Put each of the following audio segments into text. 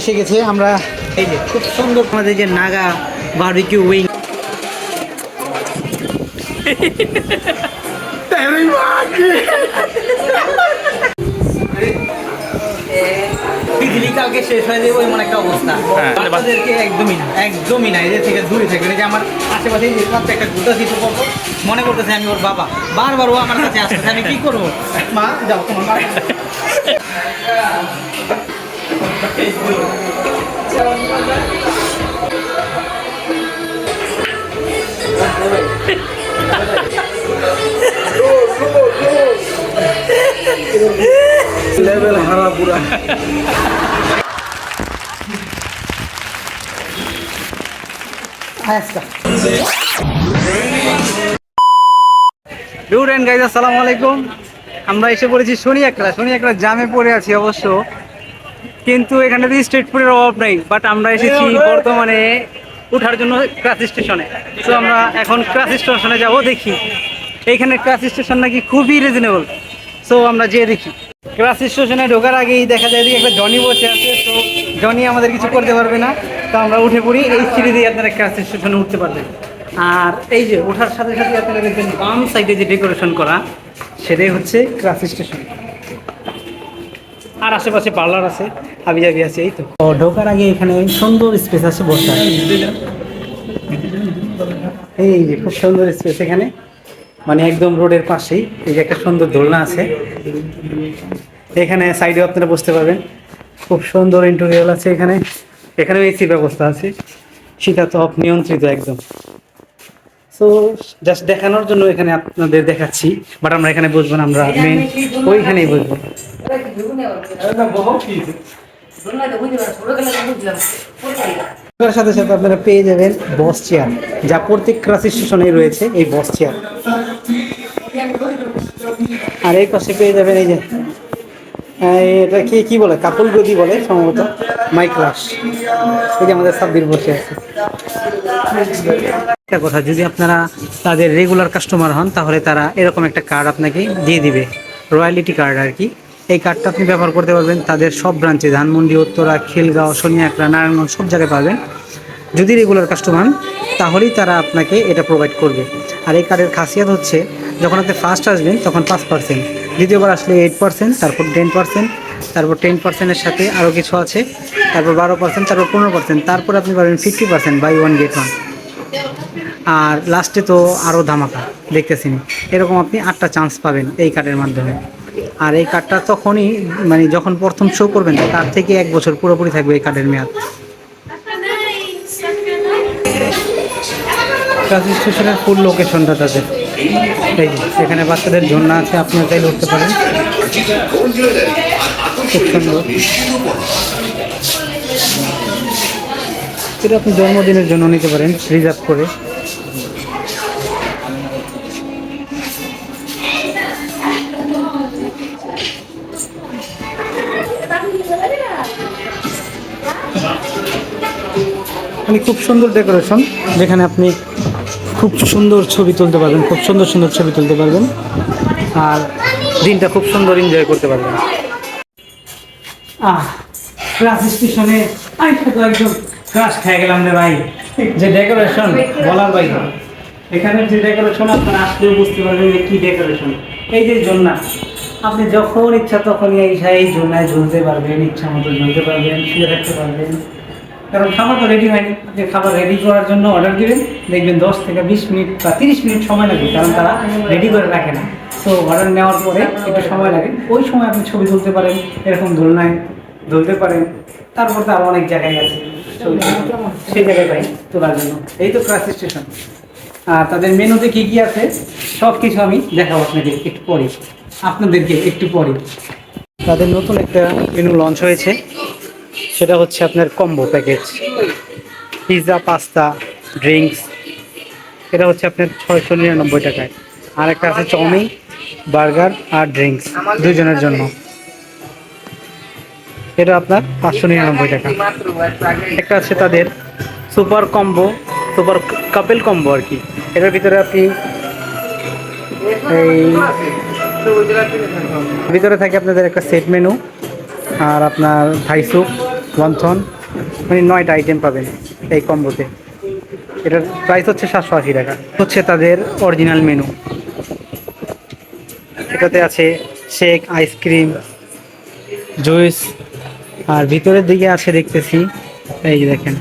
এসে গেছে আমরা এই যে খুব সুন্দর আমাদের যে নাগা বারবিকিউ উইং কালকে শেষ হয়ে যাবে এমন একটা অবস্থা। হ্যাঁ। বাচ্চাদেরকে একদমই না একদমই না এদের থেকে দূরে থাকবে। যে আমার আশেপাশে একটা গুটা দিতে পারব। মনে করতেছে আমি ওর বাবা। বারবার ও আমার কাছে আসতেছে আমি কি করব? মা যাও তোমার লেভেল হারা পুরা আসসালামু আলাইকুম আমরা এসে পড়েছি শনি একলা শনি একলা জামে পড়ে আছি অবশ্য। কিন্তু এখানে তো স্ট্রিট ফুডের অভাব নেই বাট আমরা এসেছি বর্তমানে উঠার জন্য ক্রাস স্টেশনে তো আমরা এখন ক্রাস স্টেশনে যাব দেখি। এইখানে ক্রাস স্টেশন নাকি খুবই রিজনেবল সো আমরা যেয়ে দেখি। ক্রাস স্টেশনে ঢোকার আগেই দেখা যায় যে একটা জনি বসে আছে। তো জনি আমাদের কিছু করতে পারবে না। তো আমরা উঠে পড়ি এই সিঁড়ি দিয়ে আপনারা ক্রাস স্টেশনে উঠতে পারবেন। আর এই যে ওঠার সাথে সাথে আপনারা দেখবেন বাম সাইডে যে ডেকোরেশন করা সেটাই হচ্ছে ক্রাস স্টেশন আর আশেপাশে পার্লার আছে, হাবি জাবি আছে, এই তো। ঢোকার আগে এখানে সুন্দর স্পেস আছে বসার এই যে খুব সুন্দর স্পেস এখানে। মানে একদম রোডের পাশেই, এই যে একটা সুন্দর দোলনা আছে। এখানে সাইডে আপনারা বসতে পারবেন। খুব সুন্দর ইন্টেরিয়র আছে এখানে। এখানেও এসি ব্যবস্থা আছে। শীতাতপ নিয়ন্ত্রিত একদম। সো জাস্ট দেখানোর জন্য এখানে আপনাদের দেখাচ্ছি বাট আমরা এখানে বসবো না, আমরা মেন ওইখানেই বসবো। সাথে সাথে আপনারা পেয়ে যাবেন বস চেয়ার যা প্রত্যেক ক্রাস স্টেশনে রয়েছে এই বস চেয়ার আর এই পাশে পেয়ে যাবেন এই যে এটা কি কি বলে কাপল গদি বলে সম্ভবত মাই ক্লাস এই যে আমাদের সাব্বির বসে আছে একটা কথা যদি আপনারা তাদের রেগুলার কাস্টমার হন তাহলে তারা এরকম একটা কার্ড আপনাকে দিয়ে দিবে রয়্যালিটি কার্ড আর কি। এই কার্ডটা আপনি ব্যবহার করতে পারবেন। তাদের সব ব্রাঞ্চে, ধানমন্ডি, উত্তরা, খিলগাঁও সোনিয়াকড়া নারায়ণগঞ্জ, সব জায়গায় পাবেন। যদি রেগুলার কাস্টমার তাহলেই তারা আপনাকে এটা প্রোভাইড করবে। আর এই কার্ডের খাসিয়াত হচ্ছে, যখন আপনি ফার্স্ট আসবেন, তখন পাঁচ পার্সেন্ট দ্বিতীয়বার আসলে এইট পার্সেন্ট তারপর টেন পার্সেন্ট তারপর টেন পার্সেন্টের সাথে আরও কিছু আছে, তারপর বারো পার্সেন্ট তারপর পনেরো পার্সেন্ট তারপর আপনি পাবেন fifty percent buy one get one আর লাস্টে তো আরও ধামাকা দেখতেছেন এরকম আপনি আটটা চান্স পাবেন এই কার্ডের মাধ্যমে। আর এই কার্ডটা তখনই মানে যখন প্রথম শো করবেন, তার থেকে এক বছর পুরোপুরি থাকবে এই কার্ডের মেয়াদ। স্টেশনের ফুল লোকেশনটা তাদের এই এখানে বাচ্চাদের জন্য আছে আপনি চাইলে উঠতে পারেন। খুব সুন্দর। এটা আপনি জন্মদিনের জন্য নিতে পারেন রিজার্ভ করে। মানে খুব সুন্দর ডেকোরেশন যেখানে আপনি খুব সুন্দর ছবি তুলতে পারবেন, খুব সুন্দর সুন্দর ছবি তুলতে পারবেন, আর দিনটা খুব সুন্দর এনজয় করতে পারবেন। আহ ক্লাস স্টেশনে আমি তো একদম ক্রাশ খেয়ে গেলাম রে ভাই। যে ডেকোরেশন বলার ভাই এখানে যে ডেকোরেশন আপনারা আসলেও বুঝতে পারবেন যে কী ডেকোরেশন এই যে জন্না আপনি যখন ইচ্ছা তখনই এই এই ঝুলতে পারবেন, ইচ্ছা মতো ঝুলতে পারবেন, শুয়ে থাকতে পারবেন। কারণ খাবার তো রেডি হয়নি। আপনি খাবার রেডি করার জন্য অর্ডার দিবেন। দেখবেন দশ থেকে বিশ মিনিট বা তিরিশ মিনিট সময় লাগবে কারণ তারা রেডি করে রাখে না। তো অর্ডার নেওয়ার পরে একটু সময় লাগে। ওই সময় আপনি ছবি তুলতে পারেন, এরকম দোলনায় দুলতে পারেন। তারপর তো আরও অনেক জায়গায় আছে। সেই জায়গায় পাই তোলার জন্য। এই তো ক্রাস স্টেশন আর তাদের মেনুতে কী কী আছে? সব কিছু আমি দেখাবো আপনাকে একটু পরে। আপনাদেরকে একটু পরে। তাদের নতুন একটা মেনু লঞ্চ হয়েছে। সেটা হচ্ছে আপনার combo package pizza pasta drinks এটা হচ্ছে আপনার ছয়শো নিরানব্বই টাকায়। আর একটা আছে চাউমিন, বার্গার আর ড্রিঙ্কস দুজনের জন্য। এটা আপনার পাঁচশো নিরানব্বই টাকা। একটা আছে তাদের super combo super couple combo আর কি। এটার ভিতরে আপনি এই ভিতরে থাকে আপনাদের একটা সেট মেনু আর আপনার থাই স্যুপ লন্ঠন মানে নয়টা আইটেম পাবেন এই কম্বোতে এটার প্রাইস হচ্ছে সাতশো আশি টাকা। হচ্ছে তাদের অরিজিনাল মেনু এটাতে আছে শেক আইসক্রিম জুস আর ভিতরের দিকে আছে দেখতেছি, এই যে দেখেন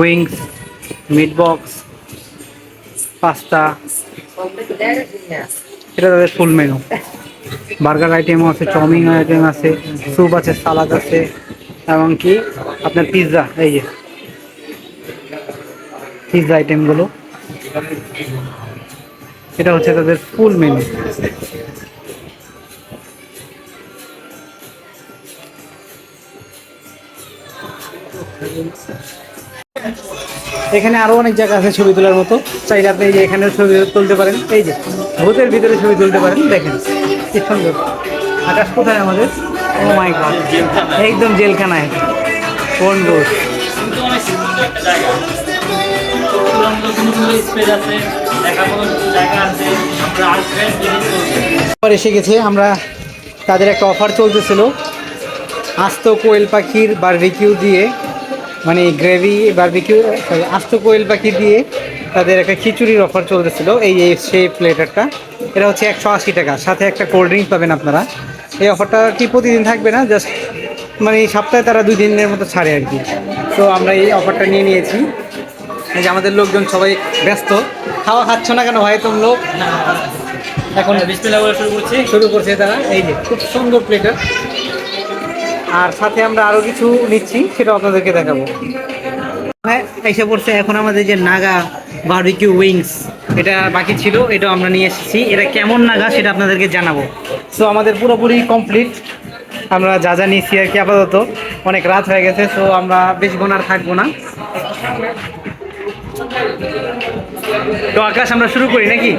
উইংস মিট বক্স পাস্তা এটা তাদের ফুল মেনু বার্গার আইটেমও আছে চাউমিন আইটেম আছে স্যুপ আছে সালাদ আছে। এবং কি? আপনার পিৎজা এই যে। পিৎজা আইটেমগুলো এটা হচ্ছে তাদের ফুল মেনু এখানে আরও অনেক জায়গা আছে ছবি তোলার মতো। চাইলে আপনি এই যে এখানে ছবি তুলতে পারেন। এই যে, ভূতের ভিতরে ছবি তুলতে পারেন। দেখেন, কি সুন্দর। আকাশ কোথায় আমাদের? ও মাই গড একদম জেলখানায়। কোন পর এসে গেছে, আমরা তাদের একটা অফার চলতেছিল। আস্ত কোয়েল পাখির বারবিকিউ দিয়ে মানে গ্রেভি বারবিকিউ সরি আস্ত কোয়েল পাখি দিয়ে তাদের একটা খিচুড়ির অফার চলতেছিল, এই এই সেই প্লেটারটা এটা হচ্ছে একশো আশি টাকা, সাথে একটা কোল্ড ড্রিঙ্ক পাবেন আপনারা। এই অফারটা কি প্রতিদিন থাকবে না জাস্ট মানে এই সপ্তাহে তারা দুই দিনের মতো ছাড়ে আর কি। তো আমরা এই অফারটা নিয়ে নিয়েছি। এই যে আমাদের লোকজন সবাই ব্যস্ত। খাওয়া খাচ্ছ না কেন ভাই তোম লোক? এখন শুরু করছি। শুরু করছে তারা। এই যে খুব সুন্দর প্লেটার আর সাথে আমরা আরও কিছু নিচ্ছি সেটা আপনাদেরকে দেখাবো। এসে পড়ছে এখন আমাদের যে নাগা বারবিকিউ উইংস এটা বাকি ছিল এটা আমরা নিয়ে এসেছি। এটা কেমন নাগা সেটা আপনাদেরকে জানাব। সো আমাদের পুরোপুরি কমপ্লিট আমরা যা যা নিয়েছি আর কি আপাতত। অনেক রাত হয়ে গেছে সো আমরা বেশিক্ষণ আর থাকব না। তো আকাশ, আমরা শুরু করি নাকি?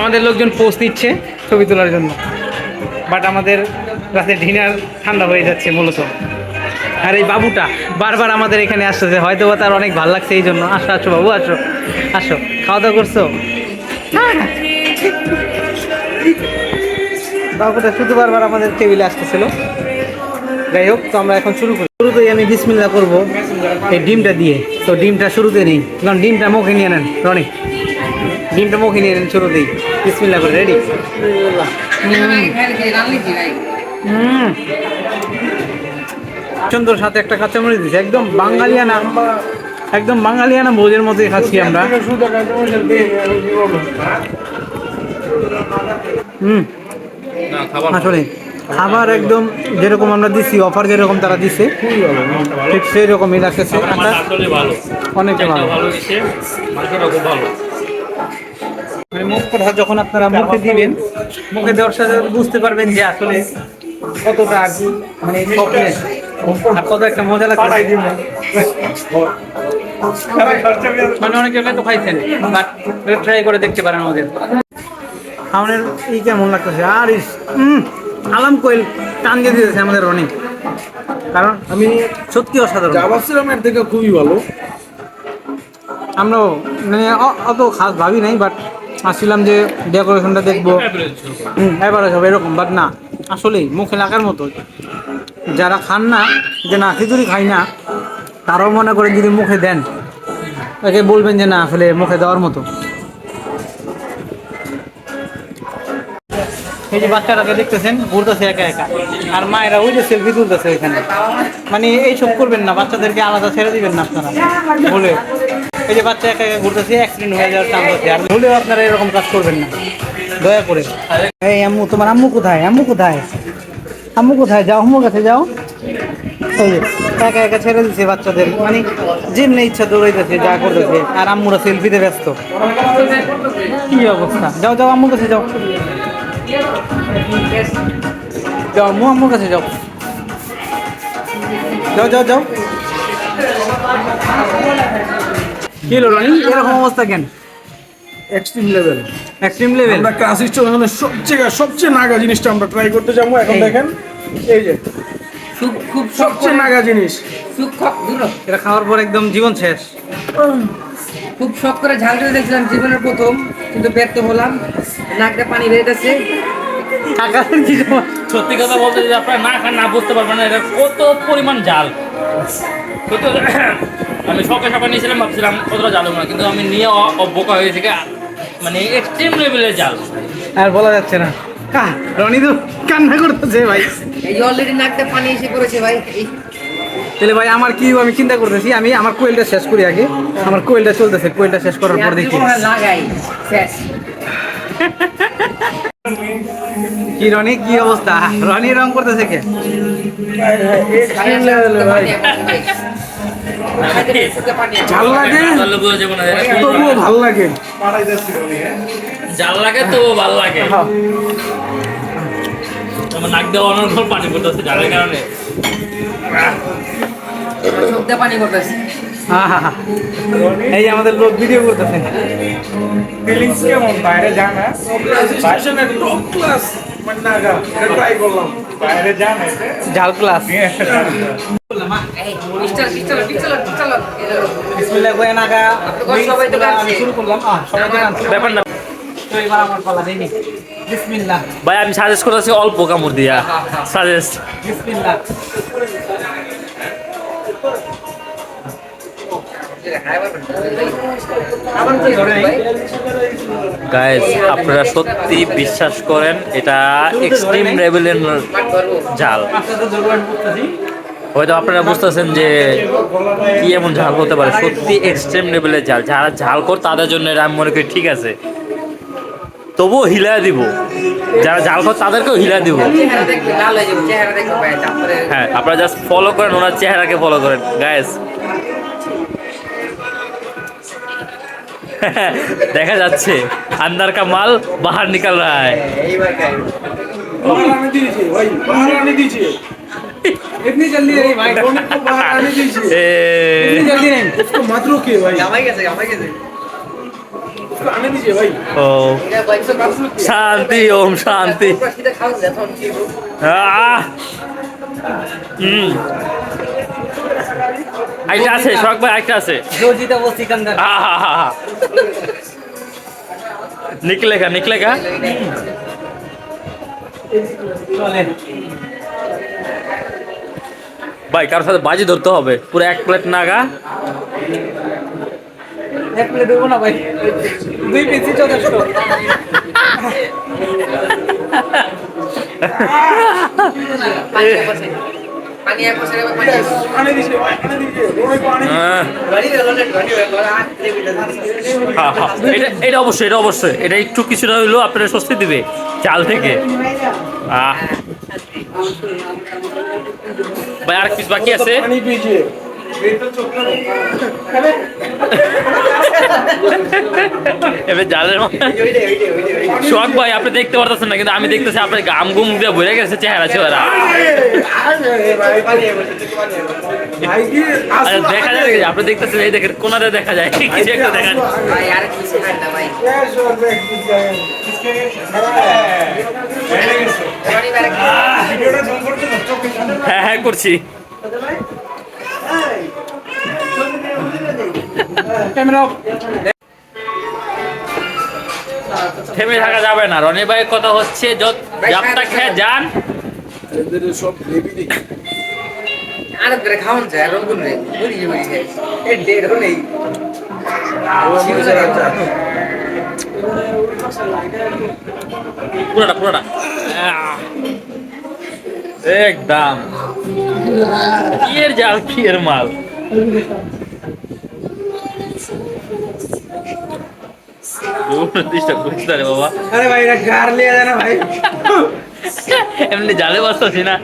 আমাদের লোকজন পোস্ট নিচ্ছে ছবি তোলার জন্য। বাট আমাদের রাতে ডিনার ঠান্ডা হয়ে যাচ্ছে মূলত। আর এই বাবুটা বারবার আমাদের এখানে আসতেছে হয়তো তার অনেক ভালো লাগছে এই জন্য আসো আসো বাবু আসো আসো। খাওয়া দাওয়া করছ? বাবুটা শুধু বারবার আমাদের টেবিলে আসতেছিল। যাই হোক তো আমরা এখন শুরু করি। শুরুতেই আমি বিসমিল্লা করব এই ডিমটা দিয়ে। তো ডিমটা শুরুতে নেই কারণ ডিমটা মুখে নিয়ে নেন রনি। ডিমটা মুখে নিয়ে নেন শুরুতেই। বিসমিল্লা করে রেডি হুম। সুন্দর সাথে একটা কাঁচামরিচ দিচ্ছে একদম বাঙালিয়ানা একদম বাঙালিয়ানা ভোজের মতোই খাচ্ছি আমরা। হুম। আসলে খাবার একদম যেরকম আমরা দিছি অফার যেরকম তারা দিছে ঠিক সেই রকমই রাখতেছে আকাশ আসলে ভালো। মানে মুখ কথা যখন আপনারা মুখে দিবেন মুখে দেওয়ার সাথে বুঝতে পারবেন যে আসলে কতটা মানে কত একটা মজা লাগছে। মানে অনেক তো খাইছেন বাট ট্রাই করে দেখতে পারেন আমাদের। খাওয়ানোর এই কেমন লাগতেছে? আর ইস আলাম কোয়েল টান দিয়ে দিয়েছে আমাদের অনেক কারণ আমি সত্যি অসাধারণ। থেকে খুবই ভালো। আমরাও মানে অ- অত খাস ভাবি নাই বাট আসছিলাম যে ডেকোরেশনটা দেখব। এবারে সব এরকম বাট না আসলেই মুখে লাগার মতো যারা খান না, যে না, খিচুড়ি খাই না, তারাও মনে করে যদি মুখে দেন, তাকে বলবেন যে না, আসলে মুখে দেওয়ার মতো। এই যে বাচ্চাটাকে দেখতেছেন, ঘুরতেছে একা একা, আর মায়েরা ওই যে সেলফি তুলতেছে এখানে মানে এইসব করবেন না, বাচ্চাদেরকে আলাদা ছেড়ে দিবেন না আপনারা বলে এই যে বাচ্চা একা একা ঘুরতেছে অ্যাক্সিডেন্ট হয়ে যাওয়ার চান্স আছে, আর ভুলেও আপনারা এরকম কাজ করবেন না। দয়া করে। এই আম্মু, তোমার আম্মু কোথায়? আম্মু কোথায়? আম্মু কোথায়? যাও আম্মুর কাছে যাও। একা একা ছেড়ে দিচ্ছে বাচ্চাদের। মানে যেমনি ইচ্ছা দৌড়াইতেছে যা করতেছে আর আম্মুরা সেলফিতে ব্যস্ত। কি অবস্থা? যাও যাও আম্মুর কাছে যাও। যাও আম্মু আম্মুর কাছে যাও। যাও যাও যাও। কি হলো রনি? এরকম অবস্থা কেন? এক্সট্রিম লেভেল এক্সট্রিম লেভেল আমরা ক্লাস স্টোর সবচেয়ে সবচেয়ে নাগা জিনিসটা আমরা ট্রাই করতে যাব। এখন দেখেন এই যে। খুব সবচেয়ে নাগা জিনিস। এটা খাওয়ার পর একদম জীবন শেষ। খুব শখ করে ঝাল ঝাল দেখছিলাম জীবনের প্রথম কিন্তু ব্যর্থ হলাম। নাকটা পানি বেরিয়েছে সত্যি কথা বলতে যদি আপনারা না খান না বুঝতে পারবেন না এটা কত পরিমাণ জাল আমি সকাল সকাল নিয়েছিলাম ভাবছিলাম কতটা জাল না কিন্তু আমি নিয়ে অবোকা হয়ে থেকে মানে এক্সট্রিম লেভেলের জাল। আর বলা যাচ্ছে না। কা রনি তো কান্না করতেছে ভাই। এই অলরেডি নাকতে পানি এসে পড়েছে ভাই। তাহলে ভাই আমার কি আমি চিন্তা করতেছি আমি আমার কোয়েলটা শেষ করি আগে। আমার কোয়েলটা চলতেছে কোয়েলটা শেষ করার পর দেখি। কি রনি কি অবস্থা? রনি রং করতেছে কে? ভালো লাগে। তবুও ভালো লাগে জাল লাগে তো ভালো লাগে আমার নাক দেওয়া অনর্গল পানি পড়তেছে জালের কারণে পানি এই আমাদের লোক ভিডিও করতেছে ফিলিংস কেমন বাইরে জানা মানে ক্লাস। ব্যাপার না। বিসমিল্লাহ। ভাই আমি সাজেস্ট করতেছি অল্প কামড় দিয়া। সাজেস্ট বিসমিল্লাহ। গাইস আপনারা সত্যি বিশ্বাস করেন এটা এক্সট্রিম লেভেলের জাল হয়তো আপনারা বুঝতেছেন যে কি এমন ঝাল হতে পারে। সত্যি এক্সট্রিম লেভেলের ঝাল। যারা ঝাল কর তাদের জন্য এটা আমি মনে করি ঠিক আছে। তবুও হিলা দিব। যারা ঝাল কর তাদেরকেও হিলা দিব। হয়ে হ্যাঁ আপনারা জাস্ট ফলো করেন ওনার চেহারাকে ফলো করেন। গায়েস দেখা যাচ্ছে আন্দার কা মাল বাহার নিকাল রা হ্যায় बाहर आने दीजिए भाई बाहर आने दीजिए इतनी जल्दी नहीं भाई रोनी को बाहर आने दीजिए এ, इतनी जल्दी नहीं उसको मत रोकिए भाई জামাই গেছে জামাই গেছে उसको आने दीजिए भाई ও এটা বাইকটা কাটলো শান্তি ওম শান্তি আইটা আছে শখ ভাই আইটা আছে। জোজিতা ও সিকান্দার। নিকলেগা নিকলেগা চলে ভাই কারোর সাথে বাজি ধরতে হবে। পুরো এক প্লেট নাগা এক প্লেট দেবো না ভাই। দুই পিসি যথেষ্ট। হ্যাঁ। এটা অবশ্যই এটা অবশ্যই। এটা একটু কিছুটা হইলেও আপনারা স্বস্তি দিবে চাল থেকে। ভাই আর পিস বাকি আছে? এবার জালের শখ ভাই, আপনি দেখতে পারতেছেন না, কিন্তু আমি দেখতেছি আপনার গাম গুম দিয়ে ভরে গেছে চেহারা চেহারা দেখা যায় আপনি দেখতেছেন, এই দেখেন, কোনারে দেখা যায়। কিছু একটা দেখা হ্যাঁ হ্যাঁ করছি। ক্যামেরা থেমে থাকা যাবে না। রনি ভাইয়ের কথা হচ্ছে যত যাপটা খেয়ে যান। সব বেবি দেখি আর করে খাওন যায় রঙুন রে বুড়ি বুড়ি যায় এই নেই। পুরোটা পুরোটা। একদম। কি এর জাল কি এর মাল? এমনি জালে বসতেছি না।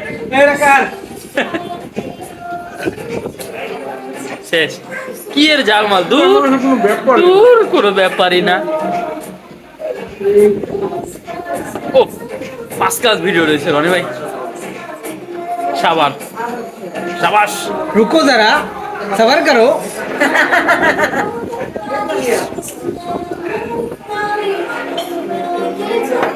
কার? শেষ। কি এর জাল মাল দূর দূর কোনো ব্যাপারই না। ও পাঁচ কাজ ভিডিও রয়েছে রনি ভাই। সাবান সাবাস। রুকো যারা সাবার করো।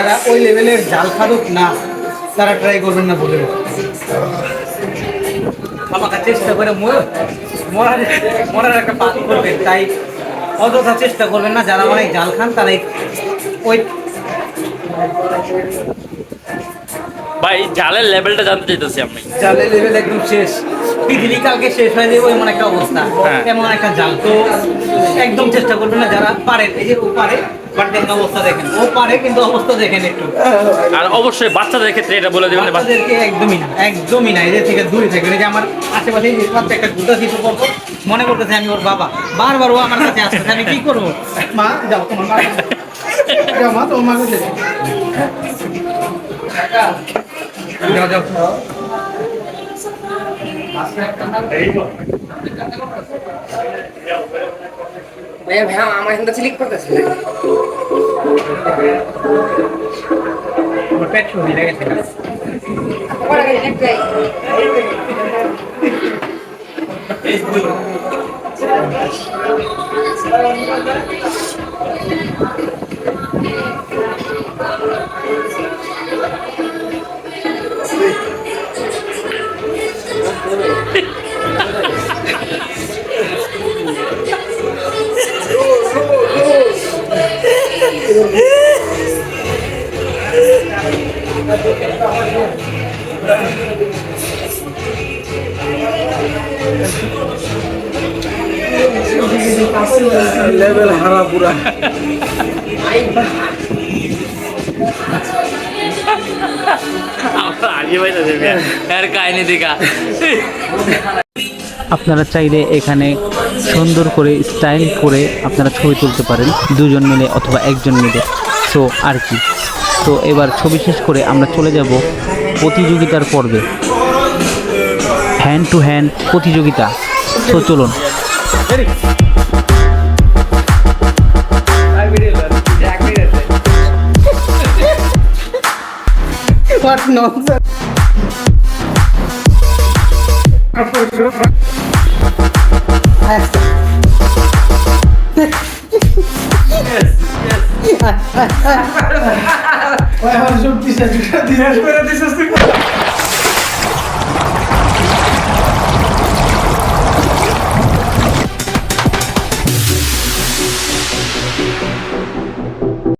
যারা ওই লেভেলের জাল খাদক না তারা ট্রাই করবেন না বলে আমাকে চেষ্টা করে মর- মরার মরার একটা পাপ করবেন তাই অযথা চেষ্টা করবেন না যারা অনেক জাল খান তারা ওই ভাই জালের লেভেলটা জানতে চাইতেছি আমি। জালের লেভেল একদম শেষ। পৃথিবী কালকে শেষ হয়ে যাবে এমন একটা অবস্থা। হ্যাঁ। এমন একটা জাল। তো একদম চেষ্টা করবেন না যারা পারেন এই যে পারে অবস্থা দেখেন। ও পারে কিন্তু অবস্থা দেখেন একটু। আর অবশ্যই বাচ্চাদের ক্ষেত্রে এটা বলে দেবেন বাচ্চাদেরকে একদমই না একদমই না এদের থেকে দূরে থাকবেন এই যে আমার আশেপাশে মাত্র একটা গুটা দিতে পারব মনে করতেছে আমি ওর বাবা। বারবার ও আমার কাছে আসতেছে আমি কি করব? মা যাও তোমার মা। যাও মা তোমার মা যাও যাও। ভাইয়া ভাইয়া এখানটা সিলিক করতেছে আমার পেট শুকিয়ে গেছে। লেভেল হারা পুরা। আগে পাইতেছি এর কাহিনী দেখা। আপনারা চাইলে এখানে সুন্দর করে স্টাইল করে আপনারা ছবি তুলতে পারেন, দুজন মিলে অথবা একজন মিলে। সো আর কি। তো এবার ছবি শেষ করে আমরা চলে যাব প্রতিযোগিতার পর্বে। হ্যান্ড টু হ্যান্ড প্রতিযোগিতা। তো চলুন। What nonsense. এখন সব দিশা দিশা দিশা করে দিছিস তুই